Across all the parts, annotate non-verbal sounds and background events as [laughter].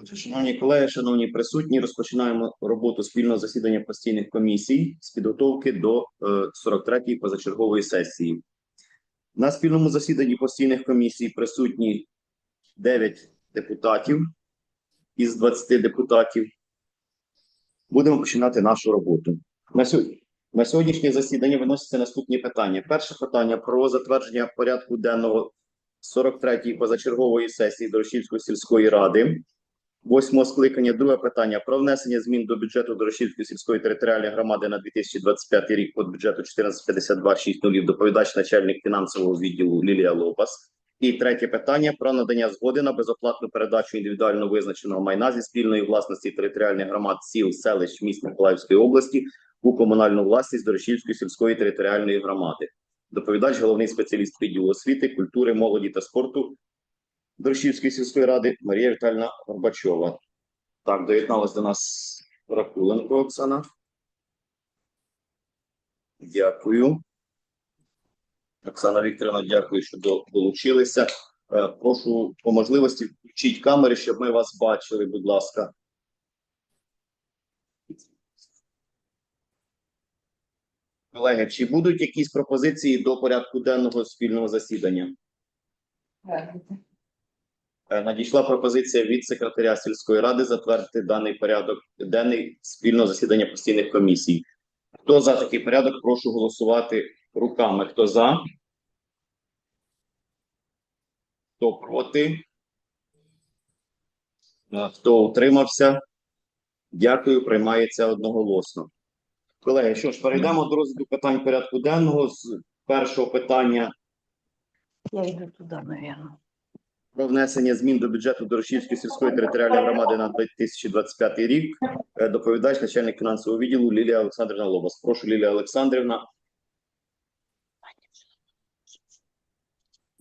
Отже, Шановні колеги, шановні присутні, розпочинаємо роботу спільного засідання постійних комісій з підготовки до е, 43-ї позачергової сесії. На спільному засіданні постійних комісій присутні 9 депутатів із 20 депутатів. Будемо починати нашу роботу. На сьогодні. На сьогоднішнє засідання виносяться наступні питання. Перше питання про затвердження порядку денного 43-ї позачергової сесії Дорошівської сільської ради. Восьмого скликання. Друге питання про внесення змін до бюджету Дорошівської сільської територіальної громади на 2025 рік по бюджету 145260. Доповідач начальник фінансового відділу Лілія Лопас. І третє питання про надання згоди на безоплатну передачу індивідуально визначеного майна зі спільної власності територіальних громад сіл, селищ, міст Миколаївської області у комунальну власність Дорошівської сільської територіальної громади. Доповідач, головний спеціаліст відділу освіти, культури, молоді та спорту Дорошівської сільської ради Марія Вітальна Горбачова. Так, доєдналась до нас Ракуленко Оксана. Дякую. Оксана Вікторівна, дякую, що долучилися. Е, Прошу по можливості включіть камери, щоб ми вас бачили, будь ласка. Колеги, чи будуть якісь пропозиції до порядку денного спільного засідання? Е, Надійшла пропозиція від секретаря сільської ради затвердити даний порядок денний спільного засідання постійних комісій. Хто за такий порядок, прошу голосувати руками. Хто за? Хто проти? Е, Хто утримався? Дякую, приймається одноголосно. Колеги, що ж, перейдемо до розгляду питань порядку денного. З першого питання Я йду туди, наверное. Про внесення змін до бюджету Дорошівської сільської територіальної громади на 2025 рік. Е, Доповідач, начальник фінансового відділу Лілія Олександрівна Лобас. Прошу, Лілія Олександрівна.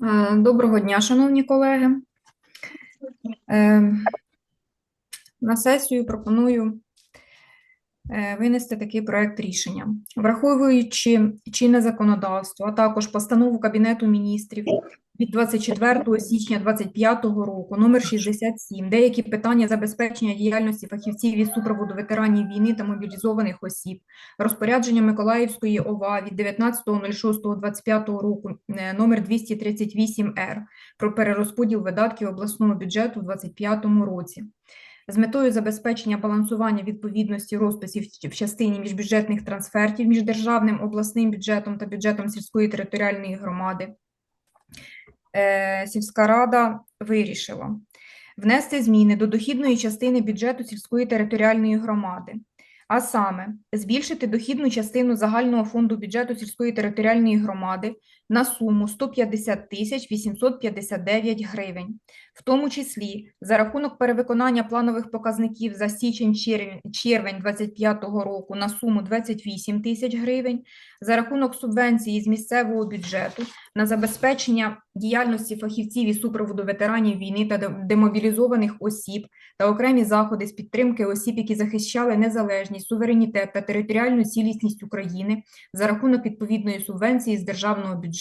Е, Доброго дня, шановні колеги. Е, На сесію пропоную винести такий проект рішення. Враховуючи чинне законодавство, а також постанову Кабінету міністрів від 24 січня 2025 року, номер 67, деякі питання забезпечення діяльності фахівців із супроводу ветеранів війни та мобілізованих осіб, розпорядження Миколаївської ОВА від 19.06.25 року е, номер 238-Р про перерозподіл видатків обласного бюджету у 2025 році. З метою забезпечення балансування відповідності розписів в частині міжбюджетних трансфертів між державним обласним бюджетом та бюджетом сільської територіальної громади, е, сільська рада вирішила внести зміни до дохідної частини бюджету сільської територіальної громади, а саме збільшити дохідну частину загального фонду бюджету сільської територіальної громади на суму 150 тисяч 859 гривень, в тому числі за рахунок перевиконання планових показників за січень-червень 2025 року на суму 28 тисяч гривень, за рахунок субвенції з місцевого бюджету на забезпечення діяльності фахівців із супроводу ветеранів війни та демобілізованих осіб та окремі заходи з підтримки осіб, які захищали незалежність, суверенітет та територіальну цілісність України за рахунок відповідної субвенції з державного бюджету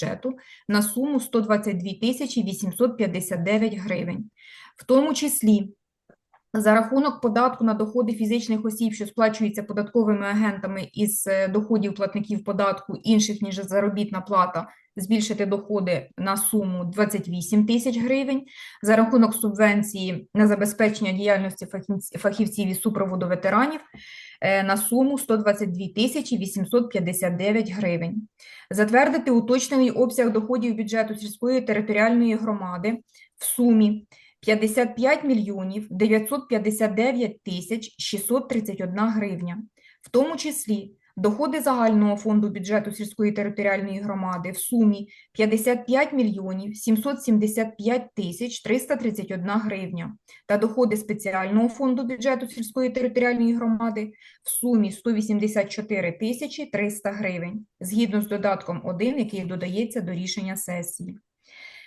на суму 122 тисячі 859 гривень, в тому числі за рахунок податку на доходи фізичних осіб, що сплачуються податковими агентами із е, доходів платників податку інших, ніж заробітна плата, збільшити доходи на суму 28 тисяч гривень, за рахунок субвенції на забезпечення діяльності фахівців із супроводу ветеранів на суму 122 тисячі 859 гривень. Затвердити уточнений обсяг доходів бюджету сільської територіальної громади в сумі 55 мільйонів 959 тисяч 631 гривня, в тому числі доходи загального фонду бюджету сільської територіальної громади в сумі 55 мільйонів 775 тисяч 331 гривня та доходи спеціального фонду бюджету сільської територіальної громади в сумі 184 тисячі 300 гривень, згідно з додатком 1, який додається до рішення сесії.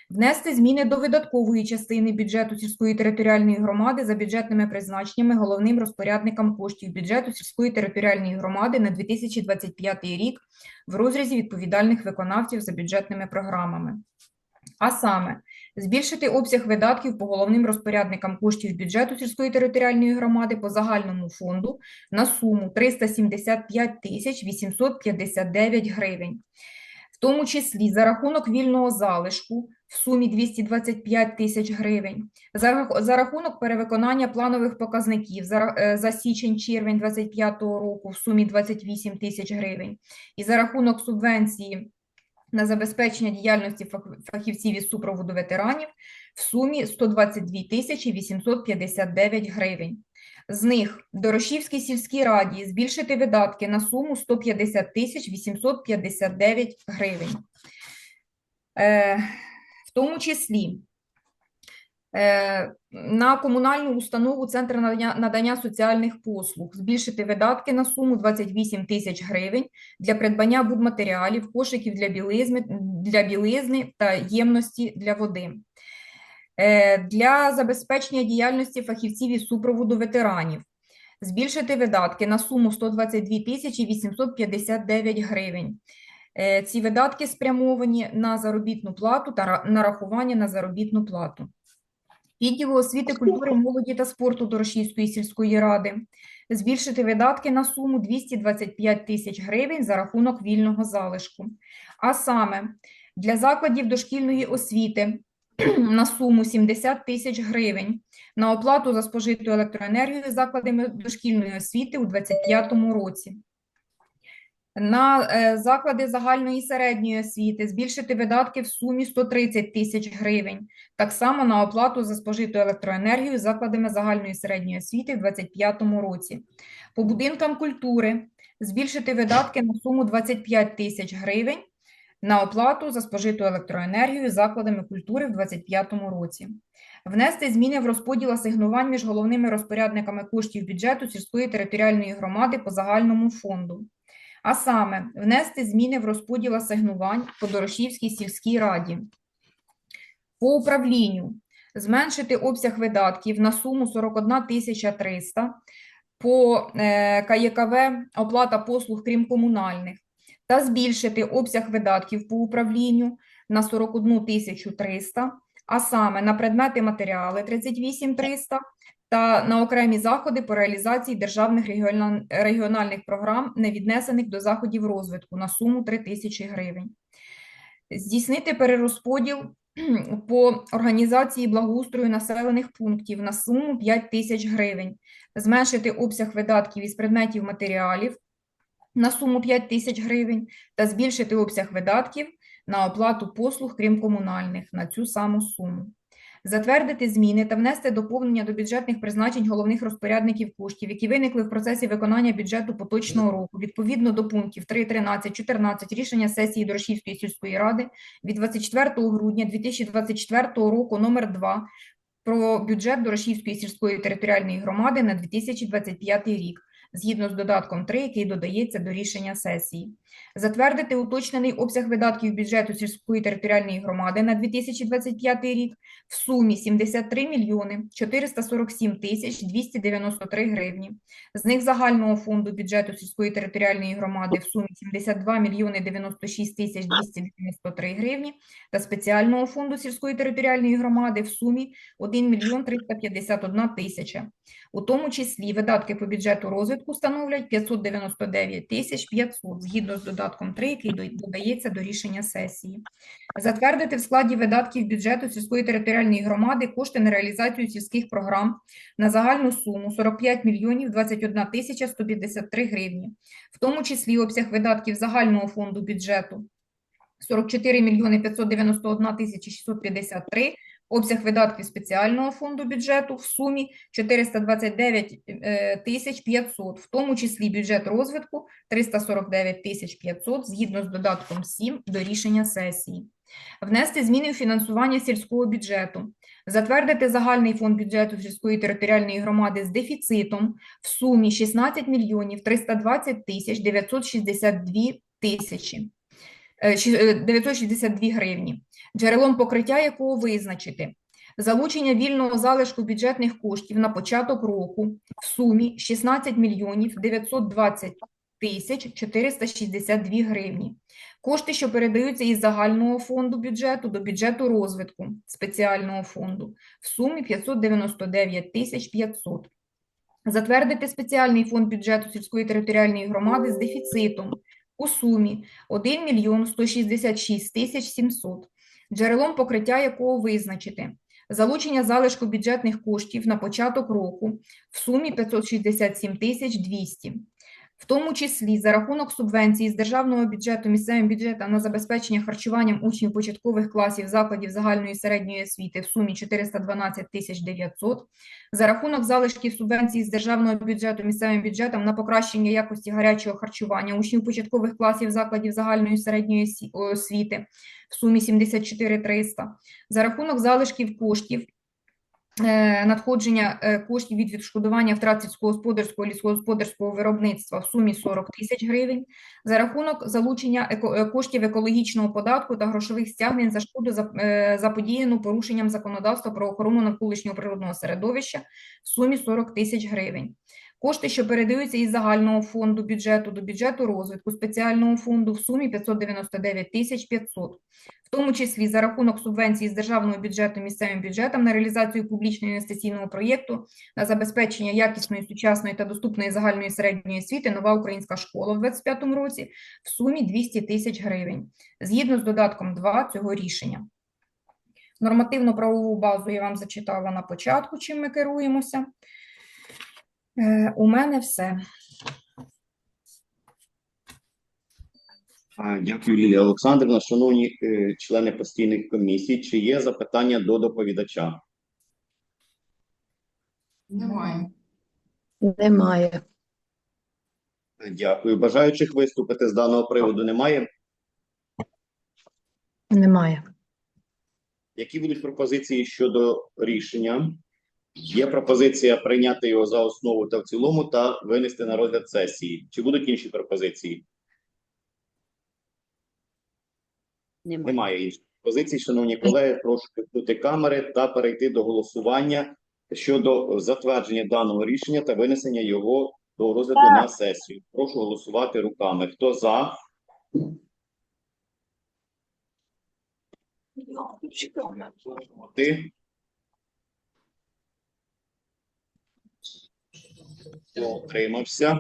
Внести зміни до видаткової частини бюджету сільської територіальної громади за бюджетними призначеннями головним розпорядникам коштів бюджету сільської територіальної громади на 2025 рік в розрізі відповідальних виконавців за бюджетними програмами. А саме, збільшити обсяг видатків по головним розпорядникам коштів бюджету сільської територіальної громади по загальному фонду на суму 375 тисяч 859 гривень, в тому числі за рахунок вільного залишку в сумі 225 тисяч гривень, за, рахунок перевиконання планових показників за, е, січень-червень 2025 року в сумі 28 тисяч гривень, і за рахунок субвенції на забезпечення діяльності фахівців із супроводу ветеранів в сумі 122 тисячі 859 гривень. З них Дорошівській сільській раді збільшити видатки на суму 150 тисяч 859 гривень. Е, тому числі е, на комунальну установу Центр надання, соціальних послуг збільшити видатки на суму 28 тисяч гривень для придбання будматеріалів, кошиків для білизни, для білизни та ємності для води. Е, Для забезпечення діяльності фахівців із супроводу ветеранів збільшити видатки на суму 122 тисячі 859 гривень. Е, Ці видатки спрямовані на заробітну плату та нарахування на заробітну плату. Відділу освіти, культури, молоді та спорту Дорошівської сільської ради збільшити видатки на суму 225 тисяч гривень за рахунок вільного залишку. А саме для закладів дошкільної освіти [clears throat] на суму 70 тисяч гривень на оплату за спожиту електроенергію закладами дошкільної освіти у 2025 році. На е, заклади загальної середньої освіти збільшити видатки в сумі 130 тисяч гривень, так само на оплату за спожиту електроенергію закладами загальної середньої освіти в 2025 році. По будинкам культури збільшити видатки на суму 25 тисяч гривень на оплату за спожиту електроенергію закладами культури в 2025 році. Внести зміни в розподіл асигнувань між головними розпорядниками коштів бюджету сільської територіальної громади по загальному фонду. А саме, внести зміни в розподіл асигнувань по Дорошівській сільській раді. По управлінню зменшити обсяг видатків на суму 41 тисяча 300 по е, КЄКВ оплата послуг, крім комунальних, та збільшити обсяг видатків по управлінню на 41 тисячу 300, а саме на предмети матеріали 38 300 та на окремі заходи по реалізації державних регіональних програм, не віднесених до заходів розвитку на суму 3 тисячі гривень. Здійснити перерозподіл [clears throat] по організації благоустрою населених пунктів на суму 5 тисяч гривень, зменшити обсяг видатків із предметів матеріалів на суму 5 тисяч гривень та збільшити обсяг видатків на оплату послуг, крім комунальних, на цю саму суму. Затвердити зміни та внести доповнення до бюджетних призначень головних розпорядників коштів, які виникли в процесі виконання бюджету поточного року, відповідно до пунктів 3, 13, 14 рішення сесії Дорошівської сільської ради від 24 грудня 2024 року номер 2 про бюджет Дорошівської сільської територіальної громади на 2025 рік, згідно з додатком 3, який додається до рішення сесії. Затвердити уточнений обсяг видатків бюджету сільської територіальної громади на 2025 рік в сумі 73 мільйони 447 тисяч 293 гривні. З них загального фонду бюджету сільської територіальної громади в сумі 72 мільйони 96 тисяч 293 гривні та спеціального фонду сільської територіальної громади в сумі 1 мільйон 351 тисяча. У тому числі видатки по бюджету розвитку становлять 599 тисяч 500, згідно з додатком 3, який додається до рішення сесії. Затвердити в складі видатків бюджету сільської територіальної громади кошти на реалізацію сільських програм на загальну суму 45 мільйонів 21 тисяча 153 гривні, в тому числі обсяг видатків загального фонду бюджету 44 мільйони 591 тисяча 653, обсяг видатків спеціального фонду бюджету в сумі 429 е, тисяч 500, в тому числі бюджет розвитку 349 тисяч 500, згідно з додатком 7 до рішення сесії. Внести зміни у фінансування сільського бюджету. Затвердити загальний фонд бюджету сільської територіальної громади з дефіцитом в сумі 16 мільйонів 320 тисяч 962 тисячі. Е, щ- е, 962 гривні, джерелом покриття якого визначити. Залучення вільного залишку бюджетних коштів на початок року в сумі 16 мільйонів 920 тисяч 462 гривні, Кошти, що передаються із загального фонду бюджету до бюджету розвитку спеціального фонду в сумі 599 тисяч 500. Затвердити спеціальний фонд бюджету сільської територіальної громади з дефіцитом у сумі 1 мільйон 166 тисяч 700, джерелом покриття якого визначити залучення залишку бюджетних коштів на початок року в сумі 567 тисяч 200, в тому числі за рахунок субвенції з державного бюджету місцевим бюджетам на забезпечення харчуванням учнів початкових класів закладів загальної середньої освіти в сумі 412 тисяч 900, за рахунок залишків субвенції з державного бюджету місцевим бюджетам на покращення якості гарячого харчування учнів початкових класів закладів загальної середньої освіти в сумі 74 300, за рахунок залишків коштів надходження е, коштів від відшкодування втрат сільськогосподарського лісогосподарського виробництва в сумі 40 тисяч гривень, за рахунок залучення е, коштів екологічного податку та грошових стягнень за шкоду за- е, заподіяну порушенням законодавства про охорону навколишнього природного середовища в сумі 40 тисяч гривень. Кошти, що передаються із загального фонду бюджету до бюджету розвитку спеціального фонду в сумі 599 тисяч 500, в тому числі за рахунок субвенції з державного бюджету місцевим бюджетам на реалізацію публічного інвестиційного проєкту на забезпечення якісної, сучасної та доступної загальної середньої освіти «Нова українська школа» в 2025 році в сумі 200 тисяч гривень, згідно з додатком 2 цього рішення. Нормативно-правову базу я вам зачитала на початку, чим ми керуємося. Е, У мене все. Дякую, Лілія Олександрівна. Шановні е, члени постійних комісій, чи є запитання до доповідача? Немає. Немає. Дякую. Бажаючих виступити з даного приводу немає. Немає. Які будуть пропозиції щодо рішення? Є пропозиція прийняти його за основу та в цілому та винести на розгляд сесії. Чи будуть інші пропозиції? Немає. Немає інших пропозицій. Шановні колеги, прошу вимкнути камери та перейти до голосування щодо затвердження даного рішення та винесення його до розгляду на сесію. Прошу голосувати руками. Хто за? Проти? Хто Утримався.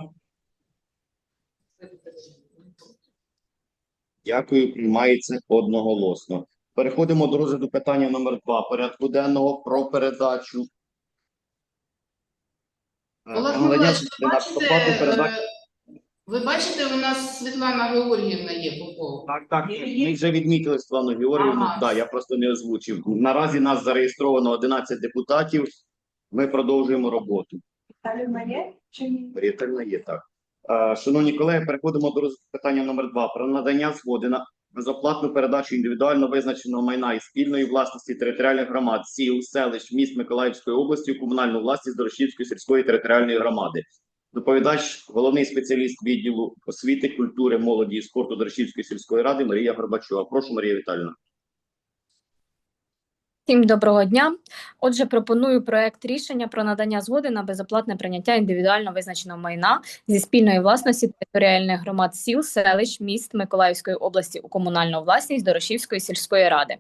Дякую, приймається одноголосно. Переходимо до розгляду питання номер два порядку денного про передачу. е, Олег Миколаївич, ви бачите, оплату передачі. е, ви бачите, у нас Світлана Георгіївна є Попова. Так, так, ми вже відмітили Світлану Георгіївну. Ага. Да, я просто не озвучив. Наразі нас зареєстровано 11 депутатів. Ми продовжуємо роботу. Вирітельна є так. Е, Шановні колеги, переходимо до роз- питання номер два про надання згоди на безоплатну передачу індивідуально визначеного майна і спільної власності територіальних громад, сіл, селищ, міст Миколаївської області у комунальну власність Дорошівської сільської територіальної громади. Доповідач, головний спеціаліст відділу освіти, культури, молоді і спорту Дорошівської сільської ради Марія Горбачова. Прошу, Марія Віталіївна. Всім доброго дня. Отже, пропоную проект рішення про надання згоди на безоплатне прийняття індивідуально визначеного майна зі спільної власності територіальних громад сіл, селищ, міст Миколаївської області у комунальну власність Дорошівської сільської ради.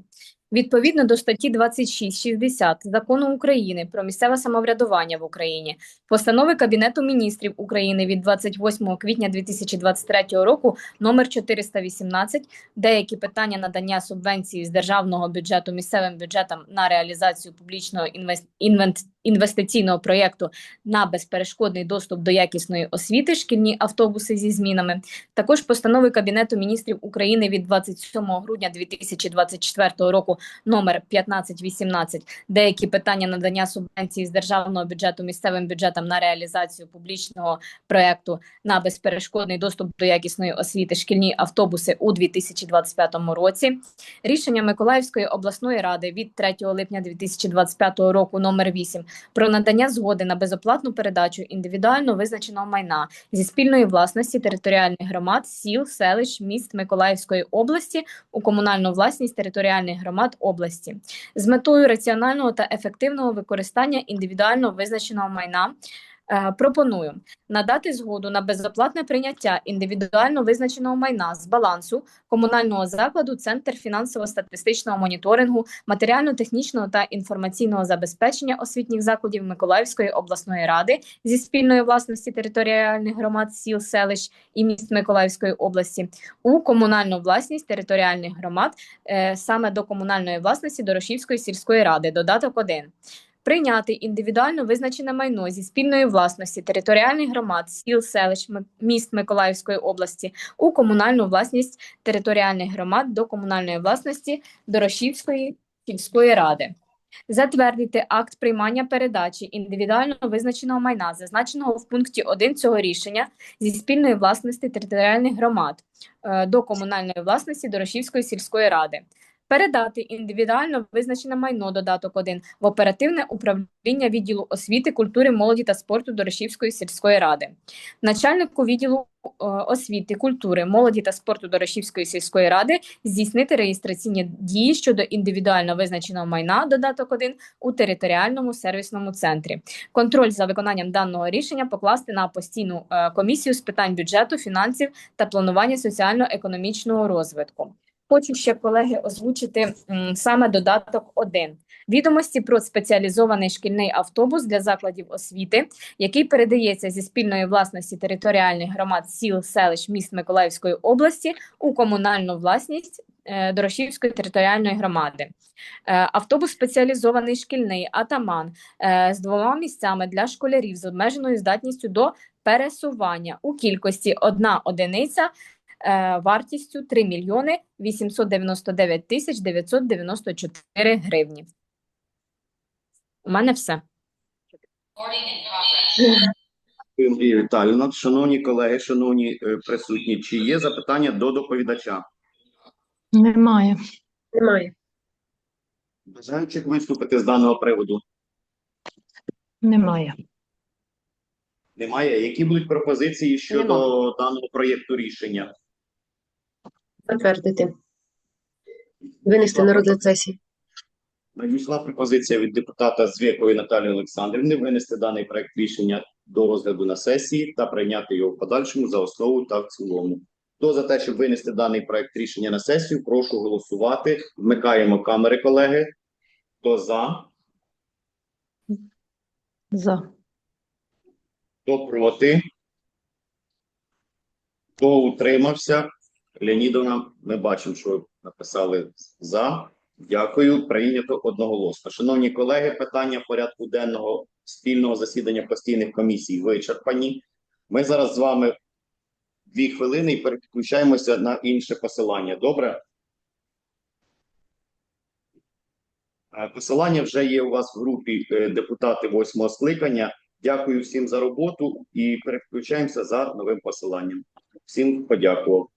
Відповідно до статті 26.60 Закону України про місцеве самоврядування в Україні, постанови Кабінету міністрів України від 28 квітня 2023 року номер 418 деякі питання надання субвенції з державного бюджету місцевим бюджетам на реалізацію публічного інвест... інвент- інвестиційного проєкту на безперешкодний доступ до якісної освіти, шкільні автобуси зі змінами. Також постанови Кабінету міністрів України від 27 грудня 2024 року номер 1518 деякі питання надання субвенції з державного бюджету місцевим бюджетам на реалізацію публічного проєкту на безперешкодний доступ до якісної освіти шкільні автобуси у 2025 році. Рішення Миколаївської обласної ради від 3 липня 2025 року номер 8 про надання згоди на безоплатну передачу індивідуально визначеного майна зі спільної власності територіальних громад, сіл, селищ, міст Миколаївської області у комунальну власність територіальних громад області. З метою раціонального та ефективного використання індивідуально визначеного майна Пропоную надати згоду на безоплатне прийняття індивідуально визначеного майна з балансу комунального закладу Центр фінансово-статистичного моніторингу, матеріально-технічного та інформаційного забезпечення освітніх закладів Миколаївської обласної ради зі спільної власності територіальних громад сіл, селищ і міст Миколаївської області у комунальну власність територіальних громад е, саме до комунальної власності Дорошівської сільської ради. Додаток 1. Прийняти індивідуально визначене майно зі спільної власності територіальних громад, сіл, селищ, міст Миколаївської області у комунальну власність територіальних громад до комунальної власності Дорошівської сільської ради. Затвердити акт приймання передачі індивідуально визначеного майна, зазначеного в пункті 1 цього рішення зі спільної власності територіальних громад е, до комунальної власності Дорошівської сільської ради. Передати індивідуально визначене майно додаток 1 в оперативне управління відділу освіти, культури, молоді та спорту Дорошівської сільської ради. Начальнику відділу е, освіти, культури, молоді та спорту Дорошівської сільської ради здійснити реєстраційні дії щодо індивідуально визначеного майна додаток 1 у територіальному сервісному центрі. Контроль за виконанням даного рішення покласти на постійну е, комісію з питань бюджету, фінансів та планування соціально-економічного розвитку. Хочу ще колеги озвучити саме додаток 1. Відомості про спеціалізований шкільний автобус для закладів освіти, який передається зі спільної власності територіальних громад сіл, селищ, міст Миколаївської області у комунальну власність е, Дорошівської територіальної громади. Е, автобус спеціалізований шкільний атаман е, з двома місцями для школярів з обмеженою здатністю до пересування у кількості одна одиниця вартістю 3 мільйони 899 тисяч 994 гривні. У мене все. Дякую, Марія Віталіївна. Шановні колеги, шановні е, присутні, чи є запитання до доповідача? Немає. Немає. Бажаючих виступити з даного приводу? Немає. Немає. Які будуть пропозиції щодо даного проєкту рішення? Затвердити. Винести на розгляд сесії. Надійшла пропозиція від депутата Звєкової Наталії Олександрівни винести даний проект рішення до розгляду на сесії та прийняти його в подальшому за основу та в цілому. Хто за те, щоб винести даний проект рішення на сесію, прошу голосувати. Вмикаємо камери, колеги. Хто за, За. хто проти, хто утримався? Леонідовна, ми бачимо, що написали за. Дякую, прийнято одноголосно. Шановні колеги, питання порядку денного спільного засідання постійних комісій вичерпані. Ми зараз з вами дві хвилини і переключаємося на інше посилання. Добре? Е, Посилання вже є у вас в групі е, депутати восьмого скликання. Дякую всім за роботу і переключаємося за новим посиланням. Всім подякував.